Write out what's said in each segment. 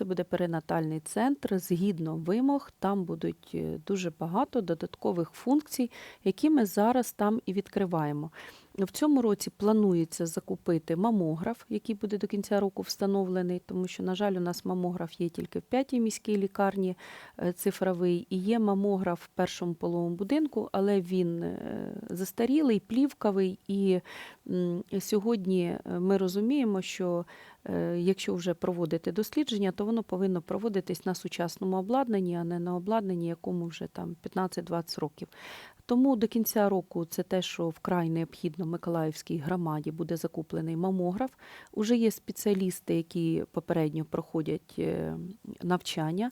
це буде перинатальний центр. Згідно вимог, там будуть е, дуже багато додаткових функцій, які ми зараз там і відкриваємо. В цьому році планується закупити мамограф, який буде до кінця року встановлений, тому що, на жаль, у нас мамограф є тільки в п'ятій міській лікарні е, цифровий, і є мамограф в першому половому будинку, але він е, застарілий, плівкавий. І сьогодні е, ми розуміємо, що якщо вже проводити дослідження, то воно повинно проводитись на сучасному обладнанні, а не на обладнанні, якому вже там 15-20 років. Тому до кінця року це те, що вкрай необхідно Миколаївській громаді буде закуплений мамограф. Уже є спеціалісти, які попередньо проходять е, навчання.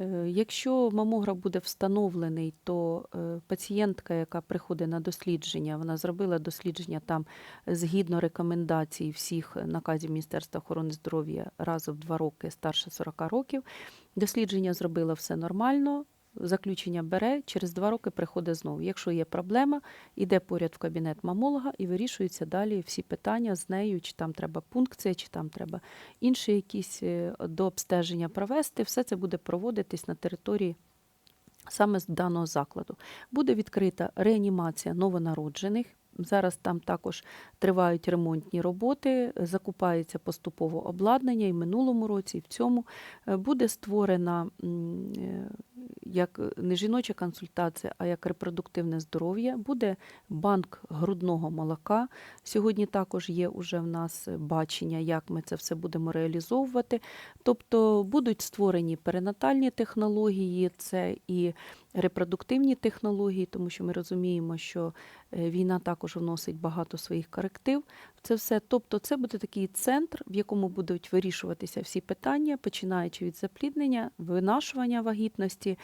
Е, Якщо мамограф буде встановлений, то е, пацієнтка, яка приходить на дослідження, вона зробила дослідження там згідно рекомендацій всіх наказів Міністерства охорони здоров'я раз в два роки старше 40 років. Дослідження зробила все нормально. Заключення бере, через два роки приходить знову. Якщо є проблема, йде поряд в кабінет мамолога і вирішуються далі всі питання з нею, чи там треба пункція, чи там треба інші якісь е, до обстеження провести. Все це буде проводитись на території саме з даного закладу. Буде відкрита реанімація новонароджених. Зараз там також тривають ремонтні роботи, закупається поступово обладнання і в минулому році, і в цьому Е, буде створена е, як не жіноча консультація, а як репродуктивне здоров'я. Буде банк грудного молока. Сьогодні також є уже в нас бачення, як ми це все будемо реалізовувати. Тобто будуть створені перинатальні технології, це і репродуктивні технології, тому що ми розуміємо, що е, війна також вносить багато своїх коректив. Це все. Тобто, це буде такий центр, в якому будуть вирішуватися всі питання, починаючи від запліднення, винашування вагітності,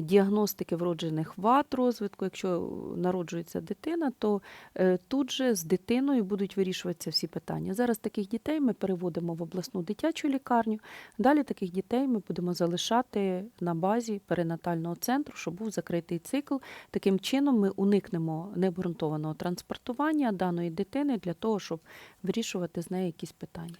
діагностики вроджених вад розвитку. Якщо народжується дитина, то е, тут же з дитиною будуть вирішуватися всі питання. Зараз таких дітей ми переводимо в обласну дитячу лікарню. Далі таких дітей ми будемо залишати на базі перинатального центру, щоб був закритий цикл. Таким чином ми уникнемо необґрунтованого транспортування даної дитини для того, щоб вирішувати з нею якісь питання.